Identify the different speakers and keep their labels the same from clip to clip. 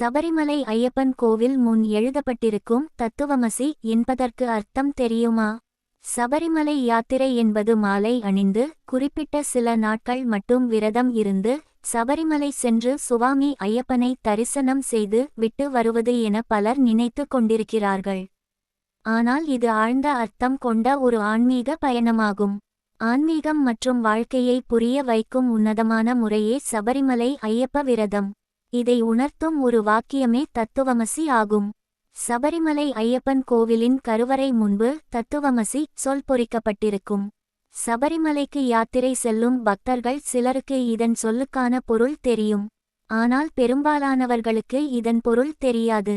Speaker 1: சபரிமலை ஐயப்பன் கோவில் முன் எழுதப்பட்டிருக்கும் தத்துவமசி என்பதற்கு அர்த்தம் தெரியுமா? சபரிமலை யாத்திரை என்பது மாலை அணிந்து குறிப்பிட்ட சில நாட்கள் மட்டும் விரதம் இருந்து சபரிமலை சென்று சுவாமி ஐயப்பனை தரிசனம் செய்து விட்டு வருவது என பலர் நினைத்து கொண்டிருக்கிறார்கள். ஆனால் இது ஆழ்ந்த அர்த்தம் கொண்ட ஒரு ஆன்மீக பயணமாகும். ஆன்மீகம் மற்றும் வாழ்க்கையை புரிய வைக்கும் உன்னதமான முறையே சபரிமலை ஐயப்ப விரதம். இதை உணர்த்தும் ஒரு வாக்கியமே தத்துவமசி ஆகும். சபரிமலை ஐயப்பன் கோவிலின் கருவறை முன்பு தத்துவமசி சொல் பொறிக்கப்பட்டிருக்கும். சபரிமலைக்கு யாத்திரை செல்லும் பக்தர்கள் சிலருக்கு இதன் சொல்லுக்கான பொருள் தெரியும். ஆனால் பெரும்பாலானவர்களுக்கு இதன் பொருள் தெரியாது.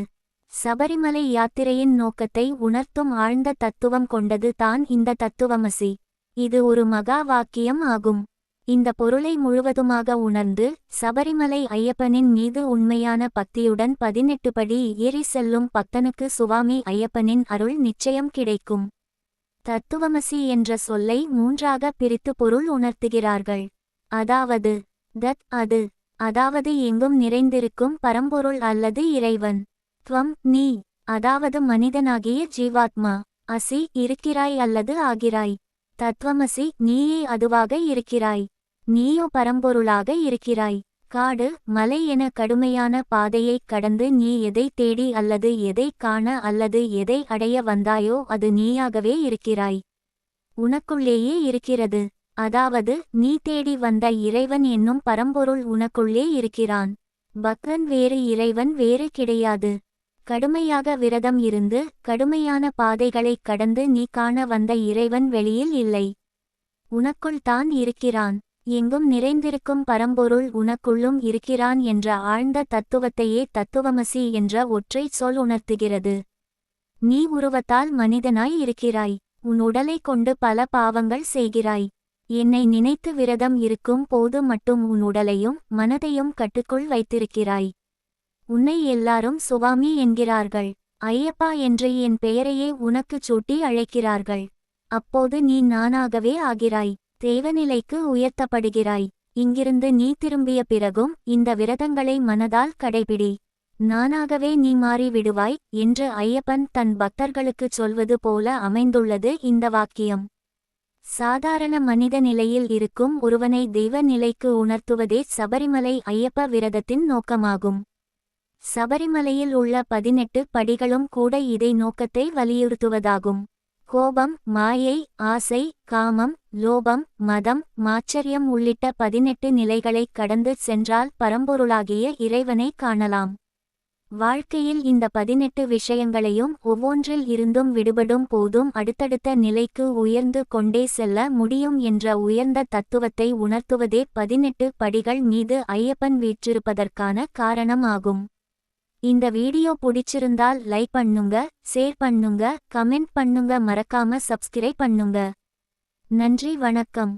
Speaker 1: சபரிமலை யாத்திரையின் நோக்கத்தை உணர்த்தும் ஆழ்ந்த தத்துவம் கொண்டது தான் இந்த தத்துவமசி. இது ஒரு மகா வாக்கியம் ஆகும். இந்த பொருளை முழுவதுமாக உணர்ந்து சபரிமலை ஐயப்பனின் மீது உண்மையான பக்தியுடன் பதினெட்டு படி ஏறி செல்லும் பக்தனுக்கு சுவாமி ஐயப்பனின் அருள் நிச்சயம் கிடைக்கும். தத்துவமசி என்ற சொல்லை மூன்றாக பிரித்து பொருள் உணர்த்துகிறார்கள். அதாவது தத் அது அதாவது எங்கும் நிறைந்திருக்கும் பரம்பொருள் அல்லது இறைவன். துவம் நீ அதாவது மனிதனாகிய ஜீவாத்மா அசி இருக்கிறாய் அல்லது ஆகிறாய். தத்வமசி நீயே அதுவாக இருக்கிறாய். நீயோ பரம்பொருளாக இருக்கிறாய். காடு மலை என கடுமையான பாதையைக் கடந்து நீ எதை தேடி அல்லது எதை காண அல்லது எதை அடைய வந்தாயோ அது நீயாகவே இருக்கிறாய். உனக்குள்ளேயே இருக்கிறது. அதாவது நீ தேடி வந்த இறைவன் என்னும் பரம்பொருள் உனக்குள்ளே இருக்கிறான். பக்ரன் வேறு இறைவன் வேறு கிடையாது. கடுமையாக விரதம் இருந்து கடுமையான பாதைகளைக் கடந்து நீ காண வந்த இறைவன் வெளியில் இல்லை. உனக்குள் தான் இருக்கிறான். எங்கும் நிறைந்திருக்கும் பரம்பொருள் உனக்குள்ளும் இருக்கிறான் என்ற ஆழ்ந்த தத்துவத்தையே தத்துவமசி என்ற ஒற்றை சொல் உணர்த்துகிறது. நீ உருவத்தால் மனிதனாய் இருக்கிறாய். உன் உடலை கொண்டு பல பாவங்கள் செய்கிறாய். என்னை நினைத்து விரதம் இருக்கும் போது மட்டும் உன் உடலையும் மனதையும் கட்டுக்குள் வைத்திருக்கிறாய். உன்னை எல்லாரும் சுவாமி என்கிறார்கள். ஐயப்பா என்று என் பெயரையே உனக்குச் சூட்டி அழைக்கிறார்கள். அப்போது நீ நானாகவே ஆகிறாய். தேவநிலைக்கு உயர்த்தப்படுகிறாய். இங்கிருந்து நீ திரும்பிய பிறகும் இந்த விரதங்களை மனதால் கடைபிடி. நானாகவே நீ மாறிவிடுவாய் என்று ஐயப்பன் தன் பக்தர்களுக்குச் சொல்வது போல அமைந்துள்ளது இந்த வாக்கியம். சாதாரண மனித நிலையில் இருக்கும் ஒருவனை தெய்வ நிலைக்கு உணர்த்துவதே சபரிமலை ஐயப்ப விரதத்தின் நோக்கமாகும். சபரிமலையில் உள்ள பதினெட்டு படிகளும் கூட இதை நோக்கத்தை வலியுறுத்துவதாகும். கோபம் மாயை ஆசை காமம் லோபம் மதம் மாச்சரியம் உள்ளிட்ட பதினெட்டு நிலைகளைக் கடந்து சென்றால் பரம்பொருளாகிய இறைவனை காணலாம். வாழ்க்கையில் இந்த பதினெட்டு விஷயங்களையும் ஒவ்வொன்றில் இருந்தும் விடுபடும் போதும் அடுத்தடுத்த நிலைக்கு உயர்ந்து கொண்டே செல்ல முடியும் என்ற உயர்ந்த தத்துவத்தை உணர்த்துவதே பதினெட்டு படிகள் மீது ஐயப்பன் வீற்றிருப்பதற்கான காரணம் ஆகும். இந்த வீடியோ பிடிச்சிருந்தால் லைக் பண்ணுங்க ஷேர் பண்ணுங்க கமெண்ட் பண்ணுங்க மறக்காம சப்ஸ்கிரைப் பண்ணுங்க. நன்றி வணக்கம்.